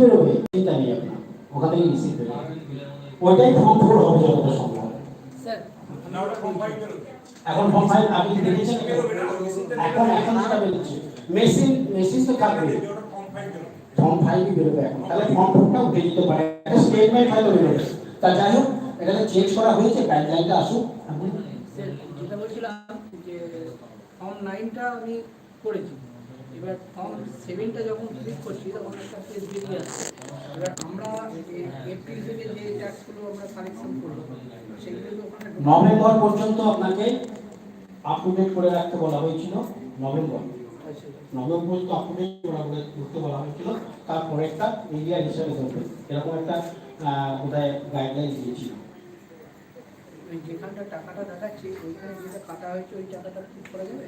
বেরোবে চিন্তা নেই আপনার ওখান থেকে রিসিভ বেরোবে ওইটাই ফর্ম ফোর হবে যতটা সম্ভব। এখন ফর্ম ফাইভ আপনি দেখেছেন? এখন এখন যেটা বেরোচ্ছে। মেশিন মেশিন তো থাকবে। ফর্ম ফাইভই বেরোবে এখন। তাহলে ফর্ম ফোরটা উঠে দিতে পারে একটা স্টেটমেন্ট ফাইলও বেরোবে। তা যাই হোক এটাকে চেঞ্জ করা হয়েছে গাইডলাইনটা আসুক। যেটা বলছিলাম যে ফর্ম নাইনটা আমি করেছি। এবার ফর্ম সেভেনটা যখন ক্লিক করছি তখন একটা পেজ বেরিয়ে আসছে এবার আমরা এপ্রিল থেকে যে ট্যাক্সগুলো আমরা কালেকশন করব সেগুলো। নভেম্বর পর্যন্ত আপনাকে আপ টু ডেট করে রাখতে বলা হয়েছিল নভেম্বর। নভেম্বর পর্যন্ত আপ টু ডেট করে করতে বলা হয়েছিল তারপরে একটা এরিয়া হিসাবে ধরবে। এরকম একটা বোধহয় গাইডলাইন দিয়েছিল। যেখানটা টাকাটা দেখাচ্ছে ওইখানে যেটা কাটা হয়েছে ওই টাকাটা ঠিক করা যাবে?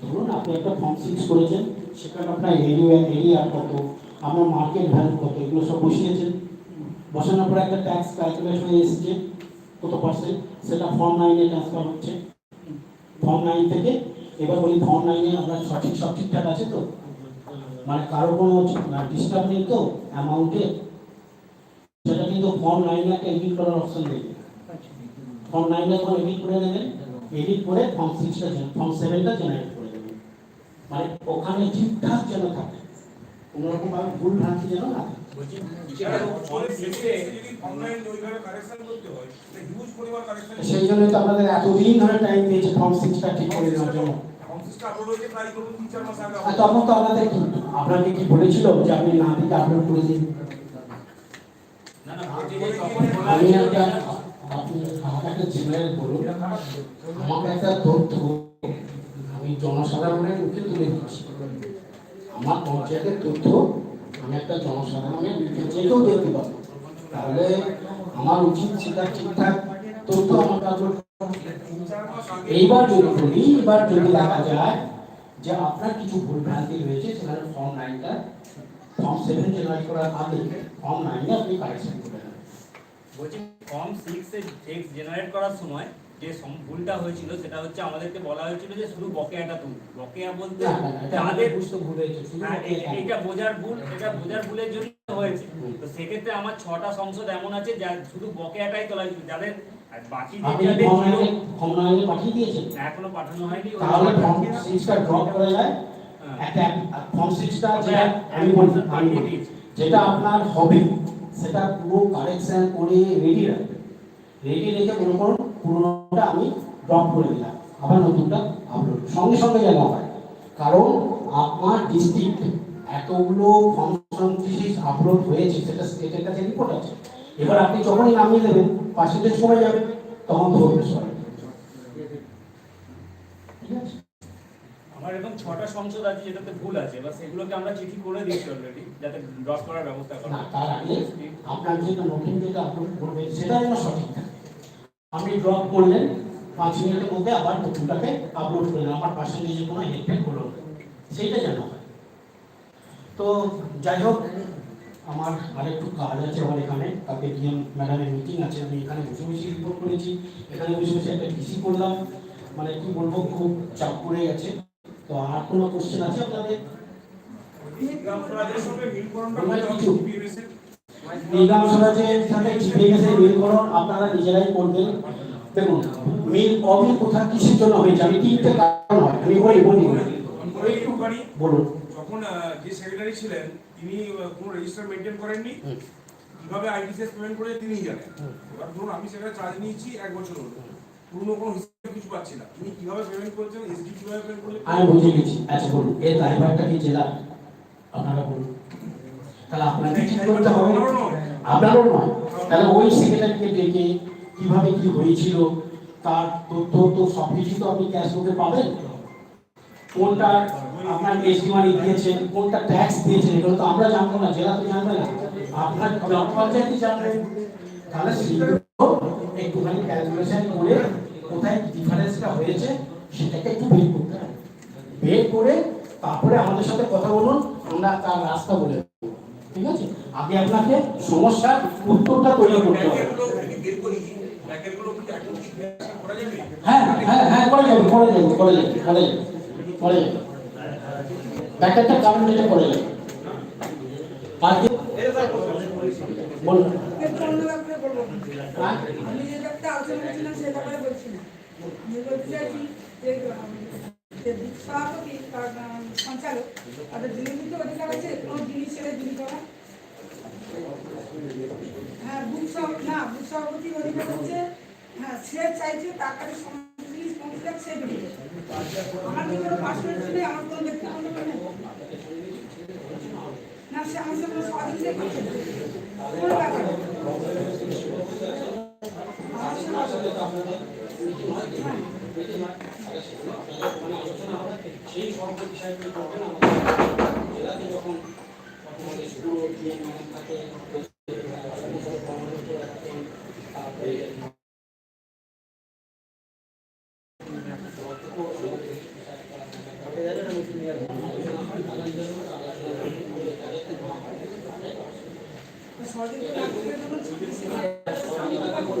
ধরুন আপনি একটা ফর্ম সিক্স করেছেন, সেখানে আপনার এরিয়া এরিয়া কত, আপনার মার্কেট ভ্যালু কত, এগুলো সব বসিয়েছেন। বসানোর পরে একটা ট্যাক্স ক্যালকুলেট এসেছে, কত পার্সেন্ট সেটা ফর্ম নাইনে ট্রান্সফার হচ্ছে। ফর্ম নাইন থেকে, এবার বলি ফর্ম নাইনে আপনার সঠিক, সব ঠিকঠাক আছে তো? মানে কারও কোনো ডিস্টার্ব নেই তো অ্যামাউন্টে সেটা কিন্তু ফর্ম নাইনে একটা এডিট করার অপশন দেবে। ফর্ম নাইনে তখন এডিট করে দেবেন এডিট করে ফর্ম সিক্সটা ফর্ম সেভেনটা জেনারেট করে দেবেন মানে ওখানে ঠিকঠাক যেন থাকে। কোনো রকম ভাবে ভুল ভ্রান্তি যেন না থাকে। হয় সেই জন্য তো আপনাদের এতদিন ধরে টাইম দিয়েছে ফর্ম সিক্সটা ঠিক করে দেওয়ার জন্য। তখন তো আপনাদের কি আপনাকে কি বলেছিল যে আপনি না দিকে আপলোড করে দিন? আমি একটা আমাকে একটা জেনারেল বলুন আমাকে একটা তথ্য আমি জনসাধারণের মুখে তুলে দিচ্ছি আমার পঞ্চায়েতের তথ্য আমি একটা জনসাধারণের মুখে কেউ দেখতে পাবো তাহলে আমার উচিত সেটা ঠিকঠাক তথ্য মাস আগে এইবার যদি বলি এবার যদি দেখা যায় যে আপনার কিছু ভুল ভ্রান্তি রয়েছে সেখানে ফর্ম নাইনটা ফর্ম সেভেন জেনারেট করার আগে ফর্ম নাইনে আপনি কারেকশন করে নেবেন বলছি ফর্ম সিক্স এ টেক্সট জেনারেট করার সময় যে ভুলটা হয়েছিল সেটা হচ্ছে আমাদেরকে বলা হয়েছিল যে শুধু বকেয়াটা তুল। বকেয়া বলতে আমাদের বুঝতে ভুল হয়েছে হ্যাঁ? এটা বোঝার ভুল এটা বোঝার ভুলের জন্য হয়েছে। তো সেক্ষেত্রে আমার ছটা সংসদ এমন আছে যা শুধু বকেয়াটাই তোলা হয়েছিল। যাদের বাকি যাদের ফর্ম ছিল, নাইনে ফর্ম নাইনে পাঠিয়ে দিয়েছেন? এখনও পাঠানো হয়নি। তাহলে ফর্ম সিক্সটা ড্রপ করে যায়। একটা ফর্ম সিক্সটা যেটা আমি বলি আমি বলি যেটা আপনার হবে। সেটা পুরো কারেকশন করে রেডি রাখবেন রেডি রেখে মনে করুন পুরোনোটা আমি ড্রপ করে দিলাম, আবার নতুনটা আপলোড সঙ্গে সঙ্গে যেন হয়, কারণ আপনার ডিস্ট্রিক্ট এতগুলো ফাংশন ফিজিক্স আপলোড হয়েছে, সেটা স্টেটের কাছে রিপোর্ট আছে। এবার আপনি যখনই নামিয়ে দেবেন পার্সেন্টেজ কমে যাবে, তখন তো হবে সবাই ঠিক আছে আমার এরকম ছটা সংসদ আছে যেটাতে ভুল আছে এবার সেগুলোকে আমরা চিঠি করে দিয়েছি অলরেডি যাতে ড্রপ করার ব্যবস্থা করা। তার আগে আপনার যেটা নতুন যেটা আপলোড করবে সেটা যেন সঠিক আপনি ড্রপ করলেন পাঁচ মিনিটের মধ্যে আবার নতুনটাকে আপলোড করলেন আমার পার্সেন্টেজে কোনো হেডফেক হলো সেইটা যেন তো যাই হোক আমার আরেকটু কাজ আছে আমার এখানে কালকে ডিএম ম্যাডামের মিটিং আছে আমি এখানে বসে বসে রিপোর্ট করেছি। এখানে বসে বসে একটা ডিসি করলাম। মানে কি বলব খুব চাপ পড়ে গেছে। তো আর কোনো কোশ্চেন আছে আপনাদের? গ্রাম স্বরাজের সঙ্গে মিলকরণটা আমার করতে হবে কিছু। PBS এর। নিলাম স্বরাজের সাথে জিপিএসের মিলকরণ আপনারা নিজেরাই করবেন। দেখুন মিল অমিল কোথা কিসের জন্য হয়েছে? আমি তিনটে কারণ হয়? আমি বলি বলি। বলুন। যখন যে সেক্রেটারি ছিলেন তিনি কোনো রেজিস্টার মেনটেন করেননি। কীভাবে আইডিসিএস পেমেন্ট করে তিনিই জানেন। এবার ধরুন আমি সেখানে চার্জ নিয়েছি এক বছর হলো। পুরনো কোনো কিছু পাচ্ছি না। তিনি কীভাবে পেমেন্ট করেছেন এসডি কীভাবে পেমেন্ট করলেন আমি বুঝে গেছি। আচ্ছা বলুন। এর দায়ভারটা কি জেলা? আপনারা বলুন। তাহলে আপনাকে ঠিক করতে হবে? আপনারও নয়। তাহলে ওই সেক্রেটারিকে ডেকে কীভাবে কি হয়েছিল তার তথ্য তো সব কিছু তো আপনি ক্যাশ বুকে পাবেন। কোনটা আপনার এসডি মানি দিয়েছেন কোনটা ট্যাক্স দিয়েছেন এগুলো তো আমরা জানব না জেলা তো জানবে না। আপনার গ্রাম পঞ্চায়েতই জানবে। তাহলে সেগুলো একটুখানি ক্যালকুলেশন করে কোথায় ডিফারেন্সটা হয়েছে, সেটাকে একটু বের করতে হবে। বের করে তারপরে আমাদের সাথে কথা বলুন, আমরা তার রাস্তা বলে। ঠিক আছে? আগে আপনাকে সমস্যার উত্তরটা তৈরি করতে হবে। হ্যাঁ হ্যাঁ হ্যাঁ করে যাবে করে যাবে করে যাবে করে যাবে করে যাবে। ব্যাকেটটা কারণ করে যাবে। বলুন একটু অন্য ব্যাপারে বলব হ্যাঁ? আমি যে ব্যাপারটা আলোচনা করছিলাম সে ব্যাপারে বলছি না আমি বলতে চাইছি যে সঞ্চালক তাদের দিলীপিত অধিকার আছে কোনো জিনিস ছেড়ে দিলি করা হ্যাঁ বুথ সভাপতি না বুথ সভাপতির অধিকার হচ্ছে হ্যাঁ সে চাইছে তার কাছে সমস্ত জিনিস পৌঁছাক সে দিল আমার কি কোনো পার্সোনাল নেই আমার কোনো ব্যক্তিগত না সে আমার ব্যাপার না। সেই করবেন আমাদের যখন আমাদের পুরো যে মানে থাকে স্বাধীন করে রাখতে যখন অবশ্যই থাকবে, অবশ্যই থাকবে। সেটা আমার চেষ্টা করছি না সেজন্য আমি বলছি আচ্ছা, ঠিক আছে, আমরা কোন কোন আমার আহ, এটা সভাপতি আহ, সাহেব আমাদের সাথে আছেন, সভাপতি সাহেব সবাই ম্যাডাম আছে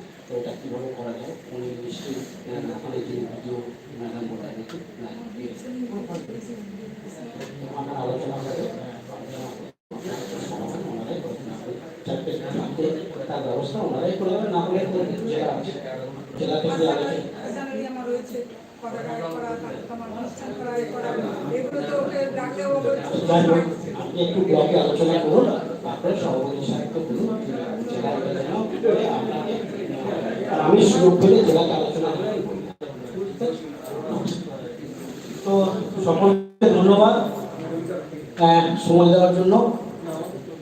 তো এটা কীভাবে করা যায়? উনি নিশ্চয়ই ভিডিও ম্যাডাম বলে দিচ্ছে না আলোচনা করে তার ব্যবস্থা ওনারাই আলোচনা করুন তারপরে সভাপতি সাহেবকে বলুন জেলা আলোচনা করে আপনাকে আমি সুযোগ পেলে জেলাকে আলোচনা করে তো সকলকে ধন্যবাদ সময় দেওয়ার জন্য।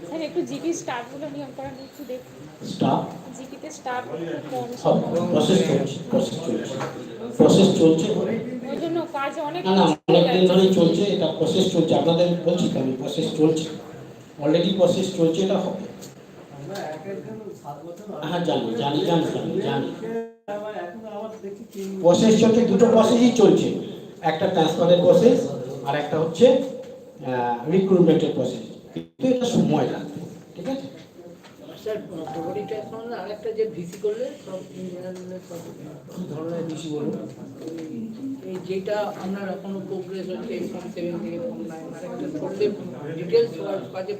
স্যার একটু জিপি স্টাফগুলো নিয়ম করা নিয়ে একটু দেখুন। স্টাফ? জিপিতে স্টাফ সব প্রসেস চলছে প্রসেস চলছে। প্রসেস চলছে ওই জন্য কাজ অনেক না চলছে এটা প্রসেস চলছে। আপনাদের বলছি আমি প্রসেস চলছে? অলরেডি প্রসেস চলছে এটা হবে। হ্যাঁ জানি জানি জানি জানি জানি প্রসেস চলছে দুটো প্রসেসই চলছে। একটা ট্রান্সফারের প্রসেস আর একটা হচ্ছে রিক্রুটমেন্টের প্রসেস কিন্তু এটা সময় লাগবে ঠিক আছে? স্যার মানে আরেকটা যে ভিসি করলে সব কি ধরনের বলুন। এই যেটা আপনার এখনও প্রোগ্রেস হচ্ছে ফর্ম সেভেন থেকে ফর্ম নাইন আরেকটা করলে ডিটেলস কাজে।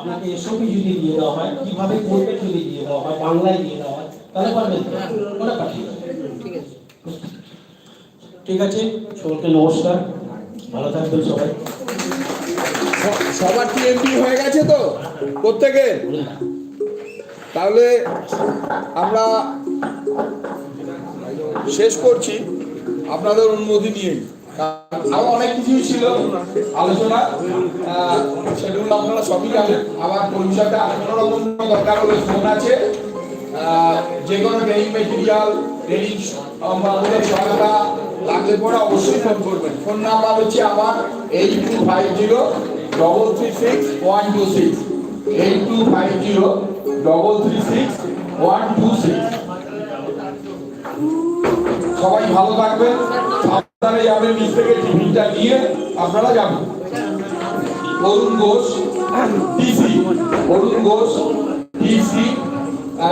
আপনাকে এসবই যদি দিয়ে দেওয়া হয়, কীভাবে করবে যদি দিয়ে দেওয়া হয়, বাংলায় দিয়ে দেওয়া হয়, তাহলে পারবেন? ওটা পাঠিয়ে ঠিক আছে, সকলকে নমস্কার, ভালো থাকবেন সবাই। সবার টিএমপি হয়ে গেছে তো, প্রত্যেকে? তাহলে আমরা শেষ করছি আপনাদের অনুমতি নিয়ে আরও অনেক ছিল, আলোচনা সেগুলো আপনারা সবই জানেন। কোনো রকম দরকার হলে ফোন আছে। যে কোনো ট্রেনিং মেটেরিয়াল ট্রেনিং সহায়তা লাগলে পরে অবশ্যই ফোন করবেন। ফোন নাম্বার হচ্ছে আমার eight two five zero double three six one two six. Eight two five zero double three six one two six. সবাই ভালো থাকবেন। সাবধানে যাবেন নিচ থেকে টিফিনটা নিয়ে আপনারা যাবেন। Arun Ghosh DC Arun Ghosh DC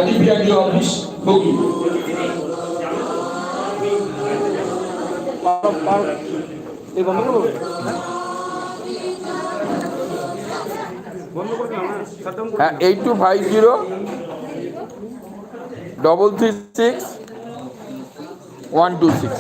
DPRD office zero double three six one two six